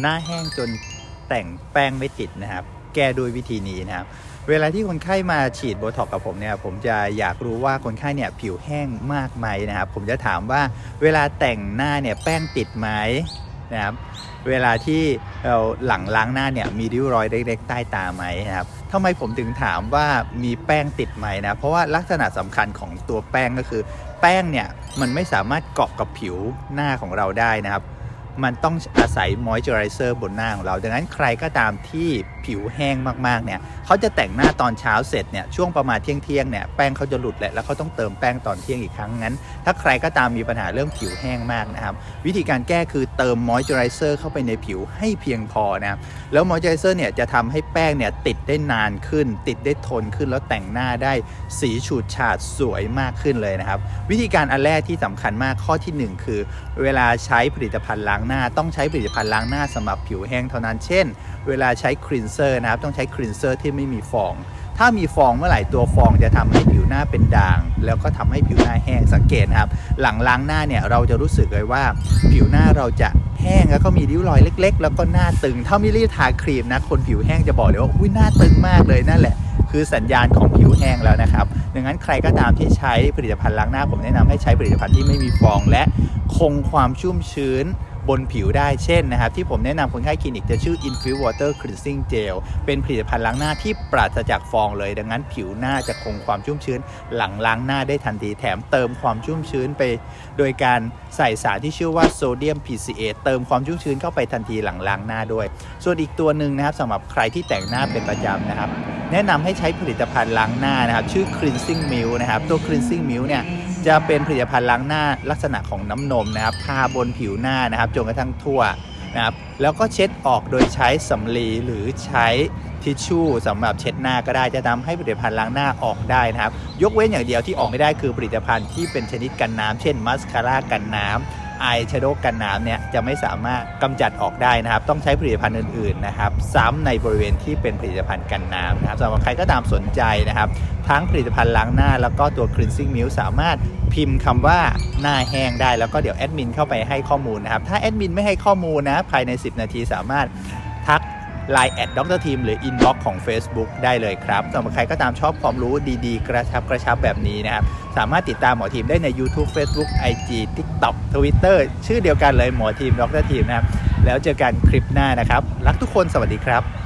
หน้าแห้งจนแต่งแป้งไม่ติดนะครับ แก้ด้วยวิธีนี้นะครับ เวลาที่คนไข้มาฉีดโบท็อกกับผมเนี่ย ผมจะอยากรู้ว่าคนไข้เนี่ยผิวแห้งมากไหมนะครับ ผมจะถามว่าเวลาแต่งหน้าเนี่ยแป้งติดไหมนะครับ เวลาที่เราหลังล้างหน้าเนี่ยมีริ้วรอยเล็กๆใต้ตาไหมนะครับทำไมผมถึงถามว่ามีแป้งติดไหมนะ เพราะว่าลักษณะสำคัญของตัวแป้งก็คือ แป้งเนี่ยมันไม่สามารถเกาะกับผิวหน้าของเราได้นะครับ มันต้องอาศัยมอยเจอไรเซอร์บนหน้าของเรา ดังนั้นใครก็ตามที่ผิวแห้งมากๆเนี่ยเขาจะแต่งหน้าตอนเช้าเสร็จเนี่ยช่วงประมาณเที่ยงเที่ยงเนี่ยแป้งเขาจะหลุดแหละแล้วเขาต้องเติมแป้งตอนเที่ยงอีกครั้งงั้น ถ้าใครก็ตามมีปัญหาเรื่องผิวแห้งมากนะครับวิธีการแก้คือเติมมอยเจอไรเซอร์เข้าไปในผิวให้เพียงพอนะแล้วมอยเจอไรเซอร์เนี่ยจะทำให้แป้งเนี่ยติดได้นานขึ้น ติดได้ทนขึ้นแล้วแต่งหน้าได้สีฉูดฉาดสวยมากขึ้นเลยนะครับวิธีการอันแรกที่สำคัญมากข้อทีหนึ่1 คือ เวลาใช้ผลิตภัณฑ์ล้างหน้าต้องใช้ผลิตภัณฑ์ล้างหน้าสำหรับผิวแห้งเท่านั้น เช่น เวลาใช้ครีนเซอร์นะครับต้องใช้ครีนเซอร์ที่ไม่มีฟอง ถ้ามีฟองเมื่อไหร่ตัวฟองจะทำให้ผิวหน้าเป็นด่าง แล้วก็ทำให้ผิวหน้าแห้งสังเกตนะครับ หลังล้างหน้าเนี่ยเราจะรู้สึกเลยว่า ผิวหน้าเราจะแห้งแล้วก็มีริ้วรอยเล็ก ๆ แล้วก็หน้าตึง ถ้าไม่รีบทาครีมนะคนผิวแห้งจะบอกเลยว่าอุ้ยหน้าตึงมากเลยนั่นแหละคือสัญญาณของผิวแห้งแล้วนะครับ ดังนั้นใครก็ตามที่ใช้ผลิตภัณฑ์ล้างหน้า ผมแนะนำให้ใช้ผลิตภัณฑ์ที่ไม่มีฟองและคงความชุ่มชื้น บนผิวได้เช่นนะครับ ที่ผมแนะนำคนไข้คลินิกจะชื่อ Infuse Water Cleansing Gel เป็นผลิตภัณฑ์ล้างหน้าที่ปราศจากฟองเลย ดังนั้นผิวหน้าจะคงความชุ่มชื้น หลังล้างหน้าได้ทันทีแถมเติมความชุ่มชื้นไป โดยการใส่สารที่ชื่อว่าโซเดียม PCA เติมความชุ่มชื้นเข้าไปทันทีหลังล้างหน้าด้วย ส่วนอีกตัวหนึ่งนะครับสำหรับใครที่แต่งหน้าเป็นประจำนะครับ แนะนำให้ใช้ผลิตภัณฑ์ล้างหน้านะครับ ชื่อ cleansing milk นะครับ ตัว cleansing milk เนี่ยจะเป็นผลิตภัณฑ์ล้างหน้าลักษณะของน้ำนมนะครับทาบนผิวหน้านะครับจนกระทั่งทั่วนะครับแล้วก็เช็ดออกโดยใช้สำลีหรือใช้ทิชชู่สำหรับเช็ดหน้าก็ได้จะทำให้ผลิตภัณฑ์ล้างหน้าออกได้นะครับ ยกเว้นอย่างเดียวที่ออกไม่ได้คือผลิตภัณฑ์ที่เป็นชนิดกันน้ำเช่นมัสคาร่ากันน้ำ อายแชโดว์กันน้ำเนี่ยจะไม่สามารถกำจัดออกได้นะครับ ต้องใช้ผลิตภัณฑ์อื่นๆนะครับ ซ้ำในบริเวณที่เป็นผลิตภัณฑ์กันน้ำนะครับสำหรับใครก็ตามสนใจนะครับ ทั้งผลิตภัณฑ์ล้างหน้า แล้วก็ตัว cleansing milk สามารถพิมพ์คำว่าหน้าแห้งได้แล้วก็เดี๋ยวแอดมินเข้าไปให้ข้อมูลนะครับ ถ้าแอดมินไม่ให้ข้อมูลนะภายใน 10 นาทีสามารถทัก Line แอดดรทีมหรือ Inbox ของ Facebook ได้เลยครับสำหรับใครก็ตามชอบความรู้ดีๆ กระชับกระชับแบบนี้นะครับ สามารถติดตามหมอทีมได้ใน YouTube Facebook IG TikTok Twitter ชื่อเดียวกันเลยหมอทีมดร์ทีมนะครับ แล้วเจอกันคลิปหน้านะครับ รักทุกคนสวัสดีครับ